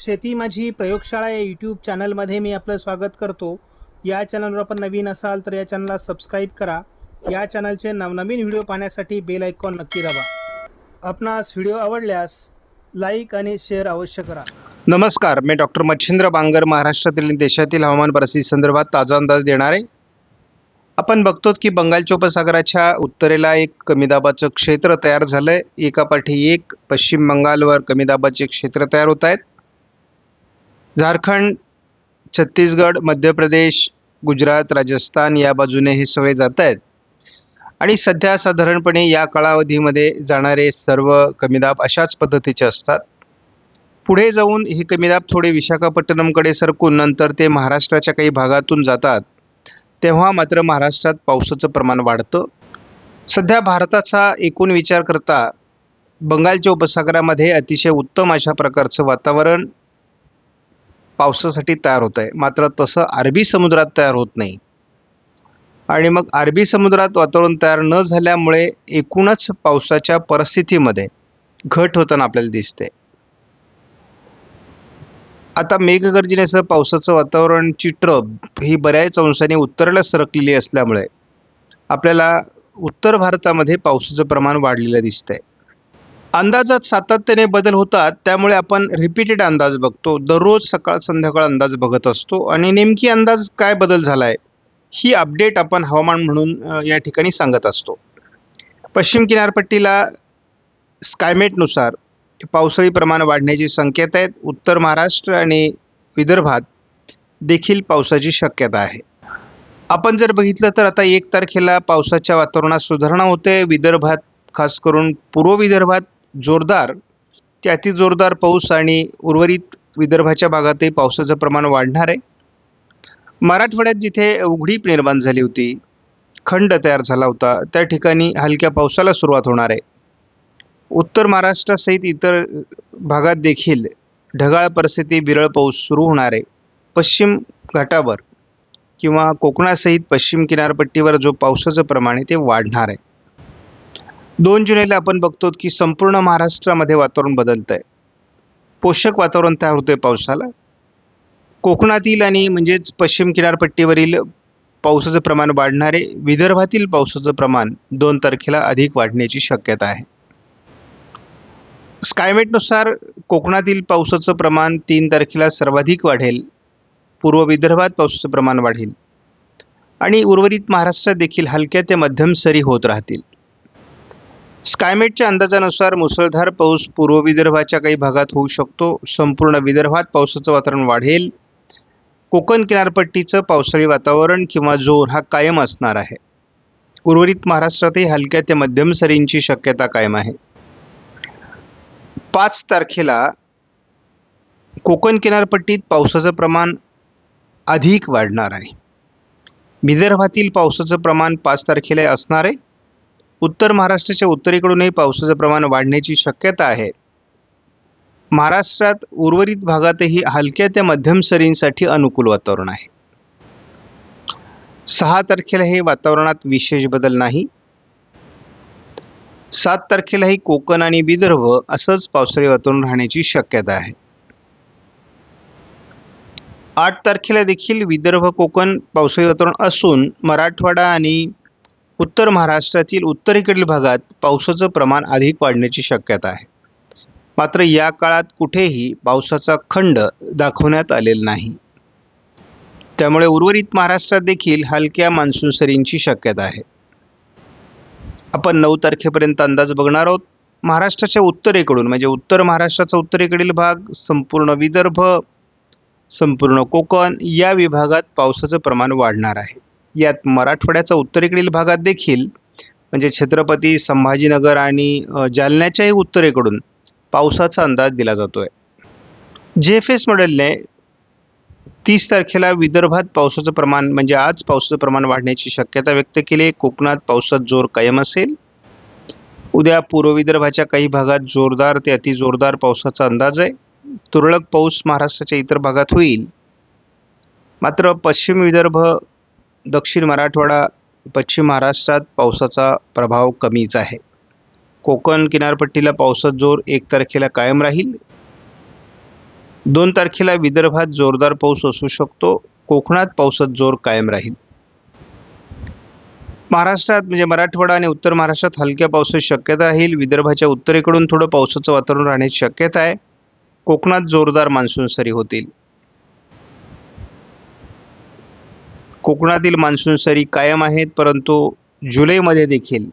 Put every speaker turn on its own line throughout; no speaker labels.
शेती माझी प्रयोगशाळा या यूट्यूब चॅनलमध्ये मी आपलं स्वागत करतो. या चॅनलवर आपण नवीन असाल तर या चॅनलला सबस्क्राईब करा. या चॅनलचे नवनवीन व्हिडिओ पाहण्यासाठी बेल आयकॉन नक्की दाबा. आपणास व्हिडिओ आवडल्यास लाईक आणि शेअर अवश्य करा.
नमस्कार मी डॉक्टर मच्छिंद्र बांगर महाराष्ट्रातील आणि देशातील हवामान परिस्थिती संदर्भात ताजा अंदाज देणार. आहे आपण बघतो की बंगालच्या उपसागराच्या उत्तरेला एक कमी दाबाचं क्षेत्र तयार झालं आहे एकापाठी एक पश्चिम बंगालवर कमी दाबाचे क्षेत्र तयार होत आहेत. झारखंड छत्तीसगड मध्य प्रदेश गुजरात राजस्थान या बाजूने हे सगळे जात आहेत आणि सध्या साधारणपणे या कालावधीमध्ये जाणारे सर्व कमीदाब अशाच पद्धतीचे असतात. पुढे जाऊन हे कमीदाब थोडे विशाखापट्टणमकडे सरकून नंतर ते महाराष्ट्राच्या काही भागातून जातात तेव्हा मात्र महाराष्ट्रात पावसाचं प्रमाण वाढतं. सध्या भारताचा एकूण विचार करता बंगालच्या उपसागरामध्ये अतिशय उत्तम अशा प्रकारचं वातावरण पावसासाठी तयार होत आहे मात्र तसं अरबी समुद्रात तयार होत नाही. आणि मग अरबी समुद्रात वातावरण तयार न झाल्यामुळे एकूणच पावसाच्या परिस्थितीमध्ये घट होताना आपल्याला दिसते. आता मेघगर्जनेसह पावसाचं वातावरण ट्रब ही बऱ्याच अंशाने उत्तरेला सरकलेली असल्यामुळे आपल्याला उत्तर भारतामध्ये पावसाचं प्रमाण वाढलेलं दिसतंय. अंदाजात सातत्याने बदल होतात त्यामुळे आपण रिपीटेड अंदाज बघतो. दररोज सकाळ संध्याकाळ अंदाज बघत असतो. आणि नेमकी अंदाज काय बदल झाला आहे ही अपडेट आपण हवामान म्हणून या ठिकाणी सांगत असतो. पश्चिम किनारपट्टीला स्कायमेटनुसार पावसाळी प्रमाण वाढण्याची संकेत आहेत. उत्तर महाराष्ट्र आणि विदर्भात देखील पावसाची शक्यता आहे. आपण जर बघितलं तर आता एक तारखेला पावसाच्या वातावरणात सुधारणा होते. विदर्भात खास करून पूर्व विदर्भात जोरदार ते अति जोरदार पाऊस आणि उर्वरित विदर्भाच्या भागातही पावसाचं प्रमाण वाढणार आहे. मराठवाड्यात जिथे उघडीप निर्माण झाली होती खंड तयार झाला होता त्या ठिकाणी हलक्या पावसाला सुरुवात होणार आहे. उत्तर महाराष्ट्रासहित इतर भागात देखील ढगाळ परिस्थिती विरळ पाऊस सुरू होणार आहे. पश्चिम घाटावर किंवा कोकणासहित पश्चिम किनारपट्टीवर जो पावसाचं प्रमाण आहे ते वाढणार आहे. दोन जुलैला आपण बघतो की संपूर्ण महाराष्ट्रामध्ये वातावरण बदलतं आहे पोषक वातावरण तयार होतं आहे पावसाला कोकणातील आणि म्हणजेच पश्चिम किनारपट्टीवरील पावसाचं प्रमाण वाढणारे विदर्भातील पावसाचं प्रमाण दोन तारखेला अधिक वाढण्याची शक्यता आहे. स्कायमेटनुसार कोकणातील पावसाचं प्रमाण तीन तारखेला सर्वाधिक वाढेल. पूर्व विदर्भात पावसाचं प्रमाण वाढेल. आणि उर्वरित महाराष्ट्रात देखील हलक्या ते मध्यम सरी होत राहतील. स्कायमेटच्या अंदाजानुसार मुसळधार पाऊस पूर्व विदर्भाच्या काही भागात होऊ शकतो. संपूर्ण विदर्भात पावसाचं वातावरण वाढेल. कोकण किनारपट्टीचं पावसाळी वातावरण किंवा जोर हा कायम असणार आहे. उर्वरित महाराष्ट्रातही हलक्या ते मध्यम सरींची शक्यता कायम आहे. पाच तारखेला कोकण किनारपट्टीत पावसाचं प्रमाण अधिक वाढणार आहे. विदर्भातील पावसाचं प्रमाण पाच तारखेला असणार आहे. उत्तर महाराष्ट्राच्या उत्तरेकडूनही पावसाचं प्रमाण वाढण्याची शक्यता आहे. महाराष्ट्रात उर्वरित भागातही हलक्या ते मध्यम सरींसाठी अनुकूल वातावरण आहे. सहा तारखेला हे वातावरणात विशेष बदल नाही. सात तारखेलाही कोकण आणि विदर्भ असंच पावसाळी वातावरण राहण्याची शक्यता आहे. आठ तारखेला देखील विदर्भ कोकण पावसाळी वातावरण असून मराठवाडा आणि उत्तर महाराष्ट्रातील उत्तरेकडील भागात पावसाचं प्रमाण अधिक वाढण्याची शक्यता आहे. मात्र या काळात कुठेही पावसाचा खंड दाखवण्यात आलेला नाही. त्यामुळे उर्वरित महाराष्ट्रात देखील हलक्या मान्सून सरींची शक्यता आहे. आपण नऊ तारखेपर्यंत अंदाज बघणार आहोत. महाराष्ट्राच्या उत्तरेकडून म्हणजे उत्तर महाराष्ट्राचा उत्तरेकडील भाग संपूर्ण विदर्भ संपूर्ण कोकण या विभागात पावसाचं प्रमाण वाढणार आहे. यात मराठवाड्याचा उत्तरेकडील भागात देखील म्हणजे छत्रपती संभाजीनगर आणि जालन्याच्याही उत्तरेकडून पावसाचा अंदाज दिला जातो आहे जे एफ एस मॉडेलने तीस तारखेला विदर्भात पावसाचं प्रमाण म्हणजे आज पावसाचं प्रमाण वाढण्याची शक्यता व्यक्त केली. आहे कोकणात पावसात जोर कायम असेल. उद्या पूर्व विदर्भाच्या काही भागात जोरदार ते अतिजोरदार पावसाचा अंदाज आहे. तुरळक पाऊस महाराष्ट्राच्या इतर भागात होईल. मात्र पश्चिम विदर्भ दक्षिण मराठवाडा पश्चिम महाराष्ट्रात पावसाचा प्रभाव कमीच आहे. कोकण किनारपट्टीला पावसाचा जोर एक तारखेला कायम राहील. दोन तारखेला विदर्भात जोरदार पाऊस असू शकतो. कोकणात पावसात जोर कायम राहील. महाराष्ट्रात म्हणजे मराठवाडा आणि उत्तर महाराष्ट्रात हलक्या पावसाची शक्यता राहील. विदर्भाच्या उत्तरेकडून थोडं पावसाचं वातावरण राहण्याची शक्यता आहे. कोकणात जोरदार मान्सून सरी होतील. कोकणातील मान्सून सरी कायम आहेत परंतु जुलैमध्ये देखील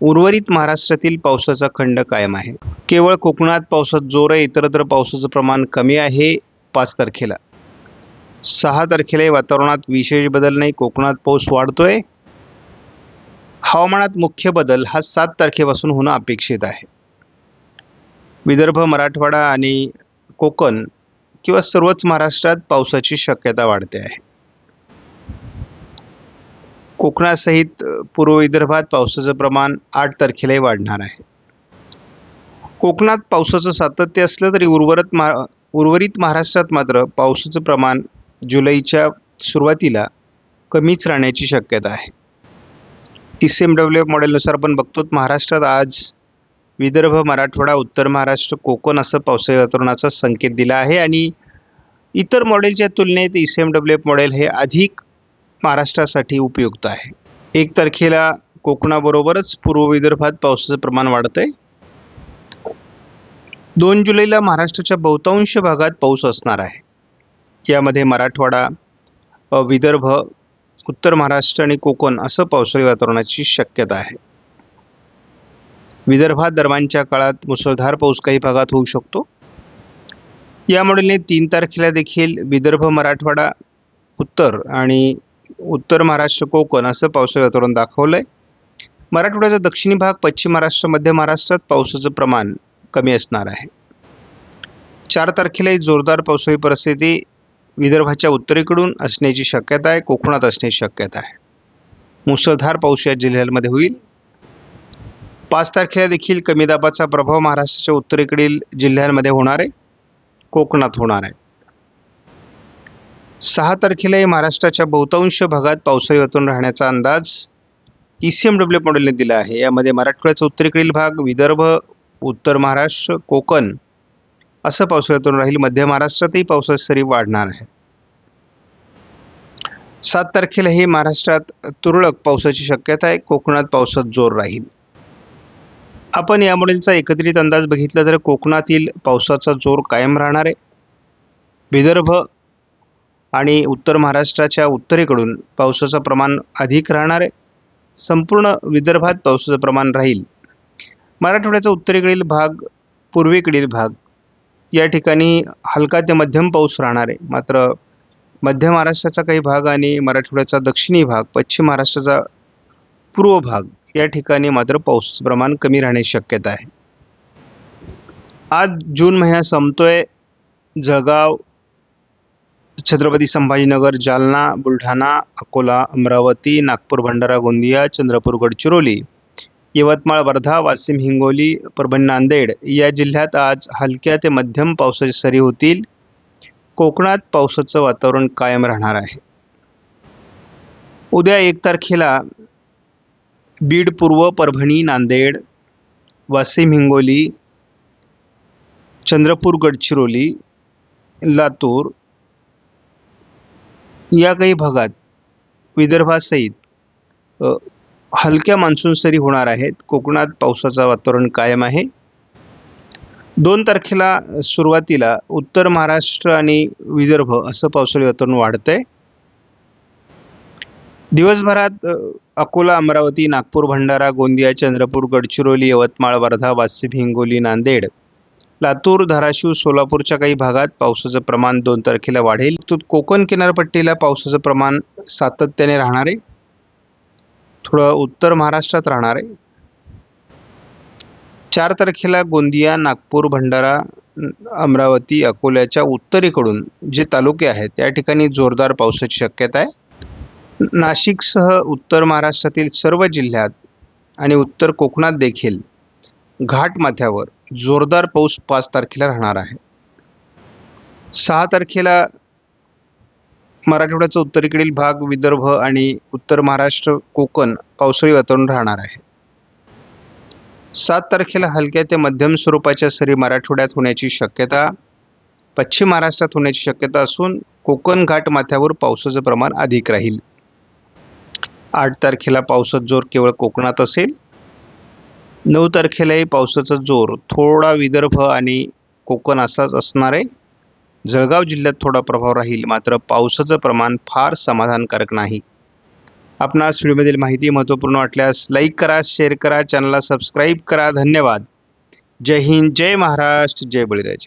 उर्वरित महाराष्ट्रातील पावसाचा खंड कायम आहे. केवळ कोकणात पावसात जोर आहे इतरत्र पावसाचं प्रमाण कमी आहे पाच तारखेला. सहा तारखेला वातावरणात विशेष बदल नाही कोकणात पाऊस वाढतोय. हवामानात मुख्य बदल हा सात तारखेपासून होणं अपेक्षित आहे. विदर्भ मराठवाडा आणि कोकण किंवा सर्वच महाराष्ट्रात पावसाची शक्यता वाढते आहे. कोकणासहित पूर्व विदर्भात पावसाचं प्रमाण आठ तारखेलाही वाढणार आहे. कोकणात पावसाचं सातत्य असलं तरी उर्वरित महा उर्वरित महाराष्ट्रात मात्र पावसाचं प्रमाण जुलैच्या सुरुवातीला कमीच राहण्याची शक्यता आहे. T C M W F मॉडेलनुसार आपण बघतो महाराष्ट्रात आज विदर्भ मराठवाडा उत्तर महाराष्ट्र कोकण असं पावसाळी वातावरणाचा संकेत दिला आहे आणि इतर मॉडेलच्या तुलनेत E C M W F model हे अधिक महाराष्ट्रासाठी उपयुक्त आहे. एक तारखेला कोकणाबरोबरच पूर्व विदर्भात पावसाचं प्रमाण वाढत आहे दोन जुलैला महाराष्ट्राच्या बहुतांश भागात पाऊस असणार आहे. यामध्ये मराठवाडा विदर्भ उत्तर महाराष्ट्र आणि कोकण असं पावसाळी वातावरणाची शक्यता आहे. विदर्भात दरम्यानच्या काळात मुसळधार पाऊस काही भागात होऊ शकतो. या मॉडेलने तीन तारखेला देखील विदर्भ मराठवाडा उत्तर आणि उत्तर महाराष्ट्र कोकण असं पावसाळी वातावरण दाखवलं आहे मराठवाड्याचा दक्षिणी भाग पश्चिम महाराष्ट्र मध्य महाराष्ट्रात पावसाचं प्रमाण कमी असणार आहे. चार तारखेलाही जोरदार पावसाळी परिस्थिती विदर्भाच्या उत्तरेकडून असण्याची शक्यता आहे कोकणात असण्याची शक्यता आहे. मुसळधार पाऊस या जिल्ह्यांमध्ये होईल. पाच तारखेला देखील कमी दाबाचा प्रभाव महाराष्ट्राच्या उत्तरेकडील जिल्ह्यांमध्ये होणार आहे. कोकणात होणार आहे. सहा तारखेलाही महाराष्ट्राच्या बहुतांश भागात पावसाळी वातावरण राहण्याचा अंदाज ई सी एम डब्ल्यू मॉडेलने दिला आहे. यामध्ये मराठवाड्याचा उत्तरेकडील भाग विदर्भ उत्तर महाराष्ट्र कोकण असं पावसाळी वातावरण राहील. मध्य महाराष्ट्रातही पावसाची सरी वाढणार आहे. सात तारखेलाही महाराष्ट्रात तुरळक पावसाची शक्यता आहे. कोकणात पावसात जोर राहील. आपण या मॉडेलचा एकत्रित अंदाज बघितला तर कोकणातील पावसाचा जोर कायम राहणार आहे. विदर्भ आणि उत्तर महाराष्ट्राच्या उत्तरेकडून पावसाचं प्रमाण अधिक राहणार आहे संपूर्ण विदर्भात पावसाचं प्रमाण राहील. मराठवाड्याचा उत्तरेकडील भाग पूर्वेकडील भाग या ठिकाणी हलका ते मध्यम पाऊस राहणार आहे मात्र मध्य महाराष्ट्राचा काही भाग आणि मराठवाड्याचा दक्षिणी भाग पश्चिम महाराष्ट्राचा पूर्व भाग या ठिकाणी मात्र पाऊसचं प्रमाण कमी राहण्याची शक्यता आहे. आज जून महिना संपतोय. जळगाव छत्रपती संभाजीनगर जालना बुलढाणा अकोला अमरावती नागपूर भंडारा गोंदिया चंद्रपूर गडचिरोली यवतमाळ वर्धा वाशिम हिंगोली परभणी नांदेड या जिल्ह्यात आज हलक्या ते मध्यम पावसाचे सरी होतील. कोकणात पावसाचं वातावरण कायम राहणार आहे. उद्या एक तारखेला बीड पूर्व परभणी नांदेड वाशिम हिंगोली चंद्रपूर गडचिरोली लातूर या काही भागात विदर्भासहित हलक्या मान्सून सरी होणार आहेत. कोकणात पावसाचं वातावरण कायम आहे. दोन तारखेला सुरुवातीला उत्तर महाराष्ट्र आणि विदर्भ असं पावसाळी वातावरण आहे दिवसभरात अकोला अमरावती नागपूर भंडारा गोंदिया चंद्रपूर गडचिरोली यवतमाळ वर्धा वाशिम हिंगोली नांदेड लातूर धाराशिव सोलापूरच्या काही भागात पावसाचं प्रमाण दोन तारखेला वाढेल. तो कोकण किनारपट्टीला पावसाचं प्रमाण सातत्याने राहणार आहे. थोडं उत्तर महाराष्ट्रात राहणार आहे. चार तारखेला गोंदिया नागपूर भंडारा अमरावती अकोल्याच्या उत्तरेकडून जे तालुके आहेत त्या ठिकाणी जोरदार पावसाची शक्यता आहे. नाशिकसह उत्तर महाराष्ट्रातील सर्व जिल्ह्यात आणि उत्तर कोकणात देखील घाटमाथ्यावर जोरदार पाऊस पाच तारखेला राहणार आहे. सहा तारखेला मराठवाड्याचा उत्तरेकडील भाग विदर्भ आणि उत्तर महाराष्ट्र कोकण पावसाळी वातावरण राहणार आहे. सात तारखेला हलक्या ते मध्यम स्वरूपाच्या सरी मराठवाड्यात होण्याची शक्यता पश्चिम महाराष्ट्रात होण्याची शक्यता असून कोकण घाट माथ्यावर पावसाचं प्रमाण अधिक राहील. आठ तारखेला पावसाचा जोर केवळ कोकणात असेल नऊ तारखेलाही पावसाचा जोर थोडा विदर्भ आणि कोकण असाच असणार आहे. जळगाव जिल्ह्यात थोडा प्रभाव राहील मात्र पावसाचं प्रमाण फार समाधानकारक नाही. आपणास व्हिडिओमधील माहिती महत्त्वपूर्ण वाटल्यास लाईक करा शेअर करा चॅनलला सबस्क्राईब करा. धन्यवाद. जय हिंद जय महाराष्ट्र जय बळीराजा.